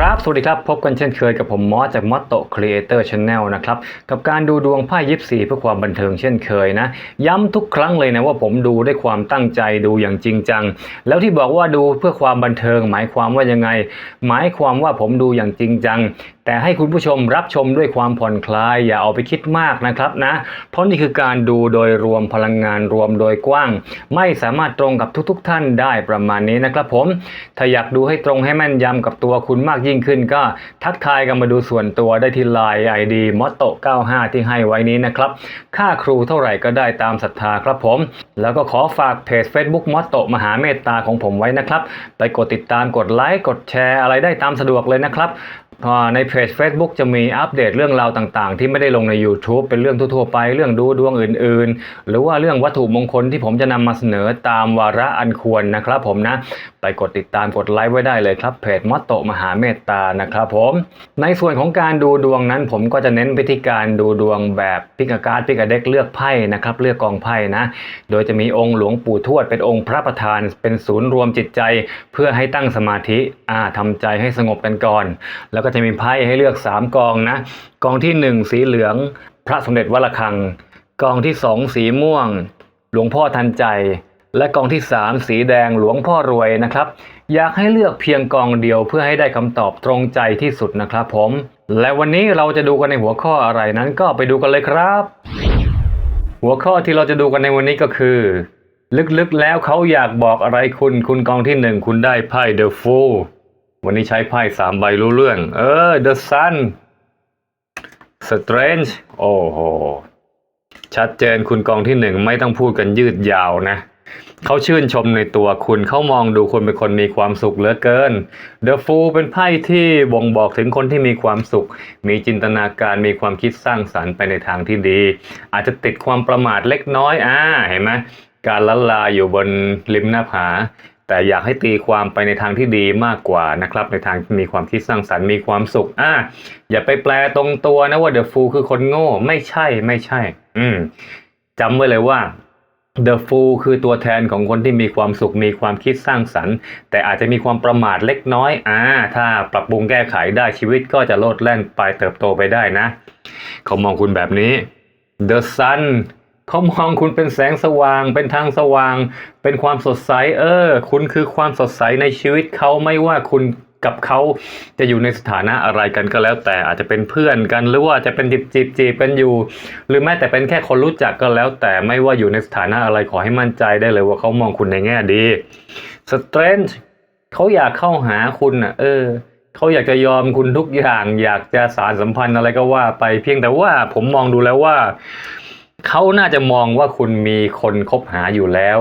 ครับ สวัสดีครับ พบกันเช่นเคยกับผมมอสจากมอสโตครีเอเตอร์ช n แนลนะครับ กับการดูดวงไพ่ยิปซีเพื่อความบันเทิงเช่นเคยนะ ย้ำทุกครั้งเลยนะว่าผมดูด้วยความตั้งใจดูอย่างจริงจัง แล้วที่บอกว่าดูเพื่อความบันเทิง หมายความว่ายังไง หมายความว่าผมดูอย่างจริงจัง แต่ให้คุณผู้ชมรับชมด้วยความผ่อนคลาย อย่าเอาไปคิดมากนะครับนะ เพราะนี่คือการดูโดยรวมพลังงานรวมโดยกว้าง ไม่สามารถตรงกับทุก ๆ ท่านได้ประมาณนี้นะครับผม ถ้าอยากดูให้ตรงให้แม่นยำกับตัวคุณมากยิ่งขึ้น ก็ทักทายกันมาดูส่วนตัวได้ที่ Line ID m o t o 95 ที่ให้ไว้นี้นะครับ ค่าครูเท่าไหร่ก็ได้ตามศรัทธาครับผม แล้วก็ขอฝากเพจ Facebook m o t o มหาเมตตาของผมไว้นะครับ ไปกดติดตามกดไลค์กดแชร์อะไรได้ตามสะดวกเลยนะครับ ในเพจ Facebook จะมีอัปเดตเรื่องราวต่างๆ ที่ไม่ได้ลงใน YouTube เป็นเรื่องทั่วๆไป เรื่องดูดวงอื่นๆ หรือว่าเรื่องวัตถุมงคลที่ผมจะนำมาเสนอตามวาระอันควรนะครับผมนะ ไปกดติดตามกดไลค์ไว้ได้เลยครับเพจมอตโตมหาเมตตานะครับผม ในส่วนของการดูดวงนั้น ผมก็จะเน้นไปที่การดูดวงแบบพิกการ์ดพิกาเด็กเลือกไพ่นะครับเลือกกองไพ่นะ โดยจะมีองค์หลวงปู่ทวดเป็นองค์พระประธาน เป็นศูนย์รวมจิตใจ เพื่อให้ตั้งสมาธิอ่าทำใจให้สงบกันก่อน แล้วก็จะมีไพ่ให้เลือก 3 กองนะ กองที่ 1 สีเหลือง พระสมเด็จวัดระฆัง กองที่ 2 สีม่วง หลวงพ่อทันใจ และกองที่ 3 สีแดงหลวงพ่อรวยนะครับ อยากให้เลือกเพียงกองเดียวเพื่อให้ได้คำตอบตรงใจที่สุดนะครับผม และวันนี้เราจะดูกันในหัวข้ออะไรนั้นก็ไปดูกันเลยครับ หัวข้อที่เราจะดูกันในวันนี้ก็คือลึกๆแล้วเขาอยากบอกอะไรคุณ คุณกองที่หนึ่งคุณได้ไพ่ The Fool วันนี้ใช้ไพ่สามใบรู้เรื่อง เออ The Sun Strange โอ้โห ชัดเจนคุณกองที่หนึ่งไม่ต้องพูดกันยืดยาวนะ เขาชื่นชมในตัวคุณเขามองดูคุณเป็นคนมีความสุขเหลือเกิน The Fool เป็นไพ่ที่บ่งบอกถึงคนที่มีความสุข มีจินตนาการมีความคิดสร้างสรรค์ไปในทางที่ดี อาจจะติดความประมาทเล็กน้อยอ่าเห็นไหมการละลาอยู่บนริมหน้าผา แต่อยากให้ตีความไปในทางที่ดีมากกว่านะครับ ในทางมีความคิดสร้างสรรค์มีความสุข อ่า อย่าไปแปลตรงตัวนะว่า The Fool คือคนโง่ ไม่ใช่ไม่ใช่ อืมจำไว้เลยว่า The Fool คือตัวแทนของคนที่มีความสุขมีความคิดสร้างสรรค์ แต่อาจจะมีความประมาทเล็กน้อย อ่า ถ้าปรับปรุงแก้ไขได้ชีวิตก็จะโลดแล่นไปเติบโตไปได้นะ เขามองคุณแบบนี้ The Sun เขามองคุณเป็นแสงสว่าง เป็นทางสว่าง เป็นความสดใส เออ คุณคือความสดใสในชีวิตเขาไม่ว่าคุณกับเขาจะอยู่ในสถานะอะไรกันก็แล้วแต่อาจจะเป็นเพื่อนกันหรือว่าจะเป็นจีบจีบจีบกันอยู่ หรือแม้แต่เป็นแค่คนรู้จักก็แล้ว แต่ไม่ว่าอยู่ในสถานะอะไรขอให้มั่นใจได้เลยว่าเขามองคุณในแง่ดี Strange เขาอยากเข้าหาคุณอะ เออเขาอยากจะยอมคุณทุกอย่าง อยากจะสารสัมพันธ์อะไรก็ว่าไปเพียงแต่ว่าผมมองดูแล้วว่า เขาน่าจะมองว่าคุณมีคนคบหาอยู่แล้ว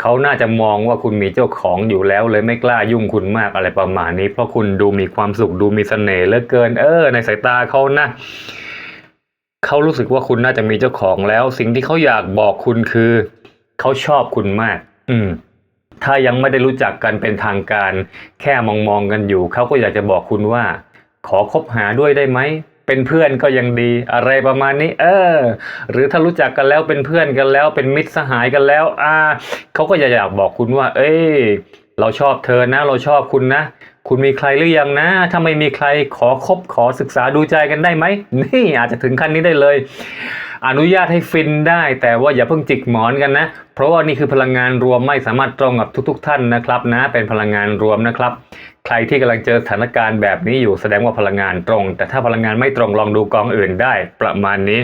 เขาน่าจะมองว่าคุณมีเจ้าของอยู่แล้ว เลยไม่กล้ายุ่งคุณมากอะไรประมาณนี้ เพราะคุณดูมีความสุขดูมีเสน่ห์เหลือเกิน เออ ในสายตาเขานะเขารู้สึกว่าคุณน่าจะมีเจ้าของแล้ว สิ่งที่เขาอยากบอกคุณคือเขาชอบคุณมาก อืม ถ้ายังไม่ได้รู้จักกันเป็นทางการ แค่มองมองๆกันอยู่เขาก็อยากจะบอกคุณว่า ขอคบหาด้วยได้ไหม เป็นเพื่อนก็ยังดีอะไรประมาณนี้ เออ หรือถ้ารู้จักกันแล้วเป็นเพื่อนกันแล้ว เป็นมิตรสหายกันแล้ว อ่าเขาก็อยากอยากบอกคุณว่า เอ้ยเราชอบเธอนะ เราชอบคุณนะ คุณมีใครหรือยังนะ ถ้าไม่มีใครขอคบขอศึกษาดูใจกันได้ไหมนี่อาจจะถึงขั้นนี้ได้เลย อนุญาตให้ฟินได้ แต่ว่าอย่าเพิ่งจิกหมอนกันนะ เพราะว่านี่คือพลังงานรวมไม่สามารถตรงกับทุก ๆ ท่านนะครับนะเป็นพลังงานรวมนะครับ ใครที่กำลังเจอสถานการณ์แบบนี้อยู่แสดงว่าพลังงานตรง แต่ถ้าพลังงานไม่ตรงลองดูกองอื่นได้ ประมาณนี้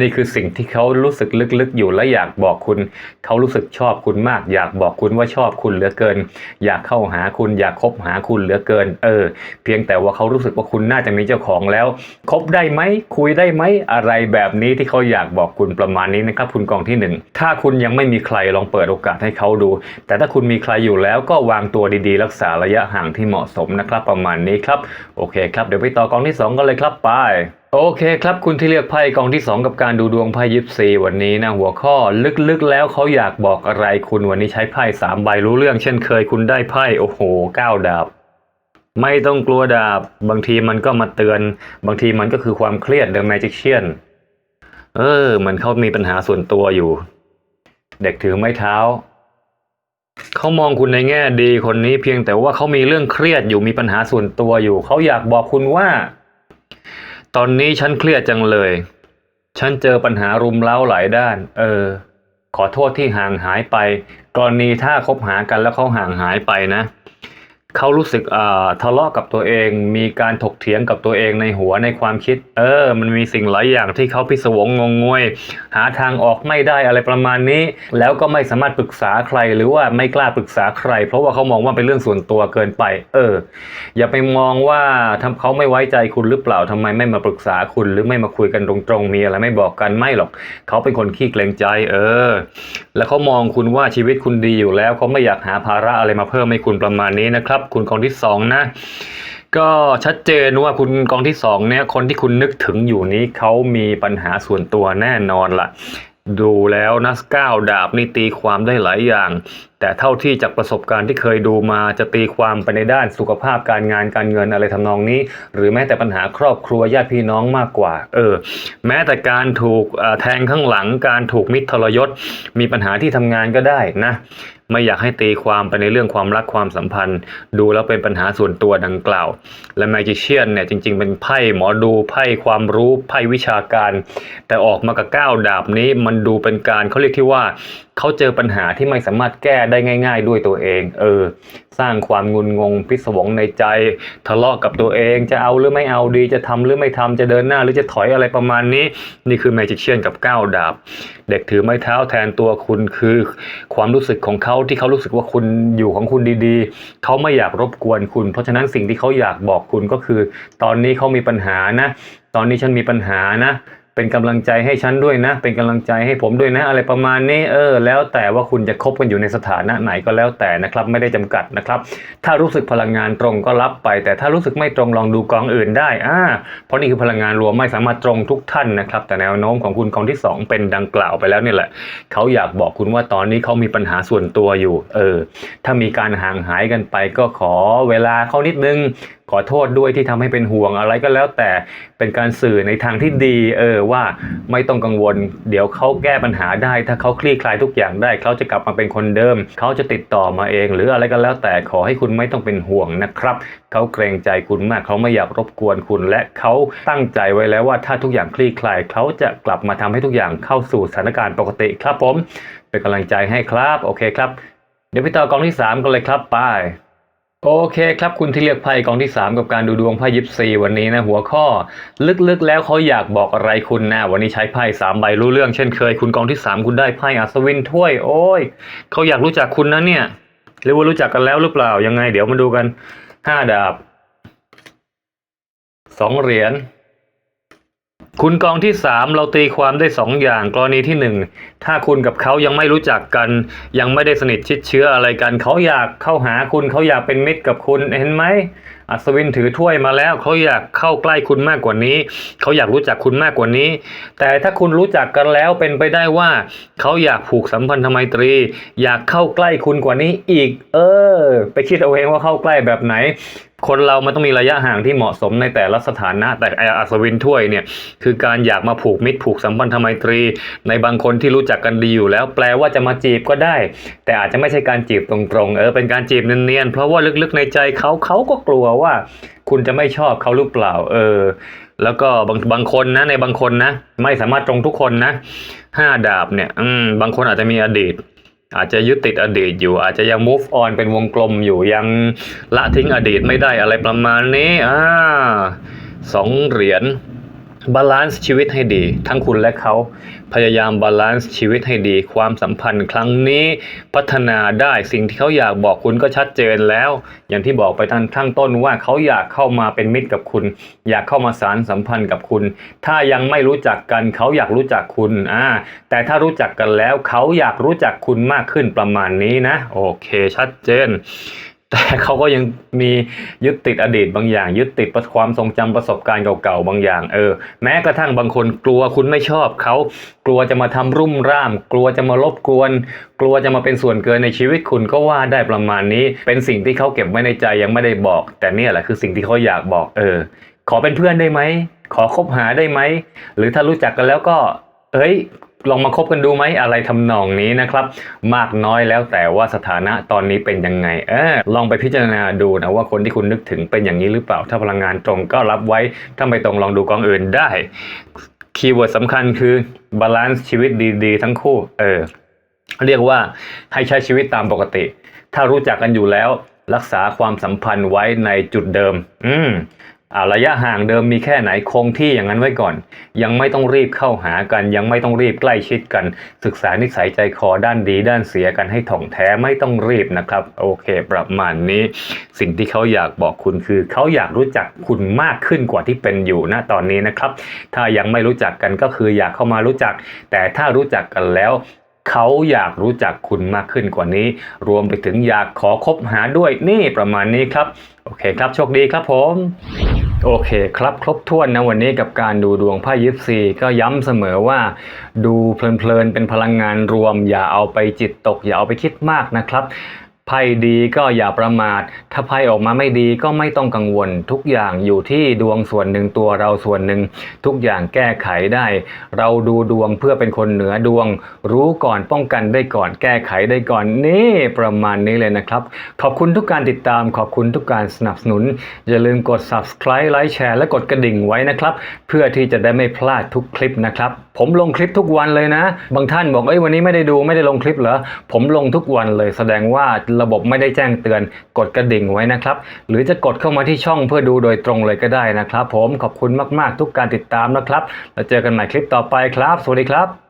นี่คือสิ่งที่เขารู้สึกลึกๆอยู่และอยากบอกคุณ เขารู้สึกชอบคุณมาก อยากบอกคุณว่าชอบคุณเหลือเกิน อยากเข้าหาคุณอยากคบหาคุณเหลือเกิน เออ เพียงแต่ว่าเขารู้สึกว่าคุณน่าจะมีเจ้าของแล้วคบได้ไหมคุยได้ไหมอะไรแบบนี้ที่เขาอยากากบอกคุณประมาณนี้นะครับคุณกองที่หนึ่งถ้าคุณยังไม่มีใครลองเปิดโอกาสให้เขาดู แต่ถ้าคุณมีใครอยู่แล้วก็วางตัวดีๆ รักษาระยะห่างที่เหมาะสมนะครับ ประมาณนี้ครับโอเคครับเดี๋ยวไปต่อกองที่สองกันเลยครับไปโอเคครับคุณที่เลือกไพ่กองที่ 2 กับการดูดวงไพ่ยิปซีวันนี้นะหัวข้อลึกๆแล้วเขาอยากบอกอะไรคุณวันนี้ใช้ไพ่สามใบรู้เรื่อง เช่นเคยคุณได้ไพ่โอ้โหเก้าดาบไม่ต้องกลัวดาบบางทีมันก็มาเตือน บางทีมันก็คือความเครียด The Magician เออ เหมือนเขามีปัญหาส่วนตัวอยู่ เด็กถือไม้เท้า เขามองคุณในแง่ดีคนนี้เพียงแต่ว่าเขามีเรื่องเครียดอยู่มีปัญหาส่วนตัวอยู่ เขาอยากบอกคุณว่า ตอนนี้ฉันเครียดจังเลย ฉันเจอปัญหารุมเร้าหลายด้าน เออ ขอโทษที่ห่างหายไป กรณีถ้าคบหากันแล้วเขาห่างหายไปนะ เขารู้สึกอ่าทะเลาะกับตัวเอง มีการถกเถียงกับตัวเองในหัวในความคิด เออ มันมีสิ่งหลายอย่างที่เขาพิศวงงงงวย หาทางออกไม่ได้อะไรประมาณนี้ แล้วก็ไม่สามารถปรึกษาใครหรือว่าไม่กล้าปรึกษาใคร เพราะว่าเขามองว่าเป็นเรื่องส่วนตัวเกินไป เออ อย่าไปมองว่าทำเขาไม่ไว้ใจคุณหรือเปล่าทำไมไม่มาปรึกษาคุณหรือไม่มาคุยกันตรงๆมีอะไรไม่บอกกันไม่หรอก เขาเป็นคนขี้เกรงใจ เออ แล้วเขามองคุณว่าชีวิตคุณดีอยู่แล้วเขาไม่อยากหาภาระอะไรมาเพิ่มให้คุณประมาณนี้นะครับคุณกองที่สองนะ ก็ชัดเจนว่าคุณกองที่สองเนี่ยคนที่คุณนึกถึงอยู่นี้เขามีปัญหาส่วนตัวแน่นอนล่ะ ดูแล้วนะก้าวดาบนี่ตีความได้หลายอย่างแต่เท่าที่จากประสบการณ์ที่เคยดูมาจะตีความไปในด้านสุขภาพการงานการเงินอะไรทำนองนี้ หรือแม้แต่ปัญหาครอบครัวญาติพี่น้องมากกว่า เออ แม้แต่การถูกแทงข้างหลัง การถูกมิตรทรยศ มีปัญหาที่ทำงานก็ได้นะไม่อยากให้ตีความไปในเรื่องความรักความสัมพันธ์ ดูแล้วเป็นปัญหาส่วนตัวดังกล่าว และแมจิเชียนเนี่ยจริงๆ เป็นไพ่หมอดูไพ่ความรู้ไพ่วิชาการ แต่ออกมากับก้าวดาบนี้มันดูเป็นการเขาเรียกที่ว่า เขาเจอปัญหาที่ไม่สามารถแก้ได้ง่าย ๆ ด้วยตัวเอง เออ สร้างความงุนงงพิศวงในใจ ทะเลาะกับตัวเอง จะเอาหรือไม่เอาดี จะทำหรือไม่ทำจะเดินหน้าหรือจะถอยอะไรประมาณนี้ นี่คือแมจิเชียนกับก้าวดาบ เด็กถือไม้เท้าแทนตัวคุณคือ ความรู้สึกของเขาที่เขารู้สึกว่าคุณอยู่ของคุณดีๆ เขาไม่อยากรบกวนคุณ เพราะฉะนั้นสิ่งที่เขาอยากบอกคุณก็คือ ตอนนี้เขามีปัญหานะ ตอนนี้ฉันมีปัญหานะ เป็นกำลังใจให้ฉันด้วยนะ เป็นกำลังใจให้ผมด้วยนะ อะไรประมาณนี้เออ แล้วแต่ว่าคุณจะคบกันอยู่ในสถานะไหนก็แล้วแต่นะครับ ไม่ได้จำกัดนะครับ ถ้ารู้สึกพลังงานตรงก็รับไป แต่ถ้ารู้สึกไม่ตรงลองดูกองอื่นได้อ่าเพราะนี่คือพลังงานรวมไม่สามารถตรงทุกท่านนะครับ แต่แนวโน้มของคุณกองที่สองเป็นดังกล่าวไปแล้วนี่แหละ เขาอยากบอกคุณว่าตอนนี้เขามีปัญหาส่วนตัวอยู่ เออ ถ้ามีการห่างหายกันไปก็ขอเวลาเขานิดนึงขอโทษด้วยที่ทำให้เป็นห่วงอะไรก็แล้วแต่เป็นการสื่อในทางที่ดีเออว่าไม่ต้องกังวล เดี๋ยวเขาแก้ปัญหาได้ ถ้าเขาคลี่คลายทุกอย่างได้เขาจะกลับมาเป็นคนเดิม เขาจะติดต่อมาเอง หรืออะไรก็แล้วแต่ขอให้คุณไม่ต้องเป็นห่วงนะครับเขาเกรงใจคุณมากเขาไม่อยากรบกวนคุณ และเขาตั้งใจไว้แล้วว่าถ้าทุกอย่างคลี่คลายเขาจะกลับมาทำให้ทุกอย่างเข้าสู่สถานการณ์ปกติครับผม เป็นกำลังใจให้ครับโอเคครับ เดี๋ยวพี่ต่อกองที่สามกันเลยครับไป โอเคครับคุณที่เลือกไพ่กองที่ 3 กับการดูดวงไพ่ยิปซีวันนี้นะหัวข้อ ลึกๆแล้วเขาอยากบอกอะไรคุณนะวันนี้ใช้ไพ่สามใบรู้เรื่องเช่นเคย คุณกองที่ 3 คุณได้ไพ่อัศวินถ้วยโอ้ยเขาอยากรู้จักคุณนะเนี่ย หรือว่ารู้จักกันแล้วหรือเปล่ายังไง เดี๋ยวมาดูกันห้าดาบสองเหรียญ คุณกองที่สามเราตีความได้สองอย่างกรณีที่หนึ่งถ้าคุณกับเขายังไม่รู้จักกัน ยังไม่ได้สนิทชิดเชื้ออะไรกัน เขาอยากเข้าหาคุณเขาอยากเป็นมิตรกับคุณเห็นไหมอัศวินถือถ้วยมาแล้วเขาอยากเข้าใกล้คุณมากกว่านี้ เขาอยากรู้จักคุณมากกว่านี้ แต่ถ้าคุณรู้จักกันแล้วเป็นไปได้ว่า เขาอยากผูกสัมพันธไมตรี อยากเข้าใกล้คุณกว่านี้อีก เออ ไปคิดเอาเองว่าเข้าใกล้แบบไหนคนเรามันต้องมีระยะห่างที่เหมาะสมในแต่ละสถานะ แต่ไอ้อัศวินถ้วยเนี่ยคือการอยากมาผูกมิตรผูกสัมพันธไมตรี ในบางคนที่รู้จักกันดีอยู่แล้ว แปลว่าจะมาจีบก็ได้ แต่อาจจะไม่ใช่การจีบตรงๆเออเป็นการจีบเนียนๆเพราะว่าลึกๆในใจเขาเขาก็กลัวว่า คุณจะไม่ชอบเขาหรือเปล่า เออ แล้วก็บางบางคนนะในบางคนนะ ไม่สามารถตรงทุกคนนะห้าดาบเนี่ย อืมบางคนอาจจะมีอดีต อาจจะยึดติดอดีตอยู่ อาจจะยัง move on เป็นวงกลมอยู่ยังละทิ้งอดีตไม่ได้อะไรประมาณนี้อ่าสองเหรียญ บาลานซ์ชีวิตให้ดี ทั้งคุณและเขาพยายามบาลานซ์ชีวิตให้ดี ความสัมพันธ์ครั้งนี้พัฒนาได้สิ่งที่เขาอยากบอกคุณก็ชัดเจนแล้ว อย่างที่บอกไปตั้งข้างต้นว่าเขาอยากเข้ามาเป็นมิตรกับคุณ อยากเข้ามาสารสัมพันธ์กับคุณ ถ้ายังไม่รู้จักกันเขาอยากรู้จักคุณอ่าแต่ถ้ารู้จักกันแล้วเขาอยากรู้จักคุณมากขึ้นประมาณนี้นะ โอเคชัดเจน แต่เขาก็ยังมียึดติดอดีตบางอย่าง ยึดติดความทรงจำประสบการณ์เก่าๆบางอย่าง เออ แม้กระทั่งบางคนกลัวคุณไม่ชอบเขากลัวจะมาทำรุ่มร่าม กลัวจะมารบกวน กลัวจะมาเป็นส่วนเกินในชีวิตคุณก็ว่าได้ประมาณนี้ เป็นสิ่งที่เขาเก็บไว้ในใจยังไม่ได้บอก แต่เนี่ยแหละคือสิ่งที่เขาอยากบอก เออ ขอเป็นเพื่อนได้ไหมขอคบหาได้ไหมหรือถ้ารู้จักกันแล้วก็เอ้ย ลองมาคบกันดูไหมอะไรทำนองนี้นะครับ มากน้อยแล้วแต่ว่าสถานะตอนนี้เป็นยังไงเออลองไปพิจารณาดูนะว่าคนที่คุณนึกถึงเป็นอย่างนี้หรือเปล่า ถ้าพลังงานตรงก็รับไว้ถ้าไม่ตรงลองดูกองอื่นได้คีย์เวิร์ดสำคัญคือบาลานซ์ชีวิตดีๆ ทั้งคู่เออเรียกว่าให้ใช้ชีวิตตามปกติ ถ้ารู้จักกันอยู่แล้วรักษาความสัมพันธ์ไว้ในจุดเดิม อืม ระยะห่างเดิมมีแค่ไหนคงที่อย่างนั้นไว้ก่อน ยังไม่ต้องรีบเข้าหากัน ยังไม่ต้องรีบใกล้ชิดกัน ศึกษานิสัยใจคอด้านดีด้านเสียกันให้ถ่องแท้ไม่ต้องรีบนะครับ โอเคประมาณนี้ สิ่งที่เขาอยากบอกคุณคือ เขาอยากรู้จักคุณมากขึ้นกว่าที่เป็นอยู่ณตอนนี้นะครับ ถ้ายังไม่รู้จักกันก็คืออยากเข้ามารู้จัก แต่ถ้ารู้จักกันแล้วเขาอยากรู้จักคุณมากขึ้นกว่านี้ รวมไปถึงอยากขอคบหาด้วยนี่ประมาณนี้ครับ โอเคครับ โชคดีครับผม โอเคครับครบถ้วนนะวันนี้กับการดูดวงไพ่ยิปซีก็ย้ำเสมอว่า ดูเพลินๆเป็นพลังงานรวม อย่าเอาไปจิตตก อย่าเอาไปคิดมากนะครับ ไพ่ดีก็อย่าประมาท ถ้าไพ่ออกมาไม่ดีก็ไม่ต้องกังวล ทุกอย่างอยู่ที่ดวงส่วนหนึ่งตัวเราส่วนหนึ่ง ทุกอย่างแก้ไขได้ เราดูดวงเพื่อเป็นคนเหนือดวง รู้ก่อนป้องกันได้ก่อน แก้ไขได้ก่อนนี่ประมาณนี้เลยนะครับ ขอบคุณทุกการติดตาม ขอบคุณทุกการสนับสนุน อย่าลืมกด subscribe ไลค์แชร์และกดกระดิ่งไว้นะครับ เพื่อที่จะได้ไม่พลาดทุกคลิปนะครับ ผมลงคลิปทุกวันเลยนะ บางท่านบอกเอ้ยวันนี้ไม่ได้ดูไม่ได้ลงคลิปเหรอผมลงทุกวันเลยแสดงว่าระบบไม่ได้แจ้งเตือน กดกระดิ่งไว้นะครับ หรือจะกดเข้ามาที่ช่องเพื่อดูโดยตรงเลยก็ได้นะครับ ผมขอบคุณมากๆทุกการติดตามนะครับ แล้วเจอกันใหม่คลิปต่อไปครับ สวัสดีครับ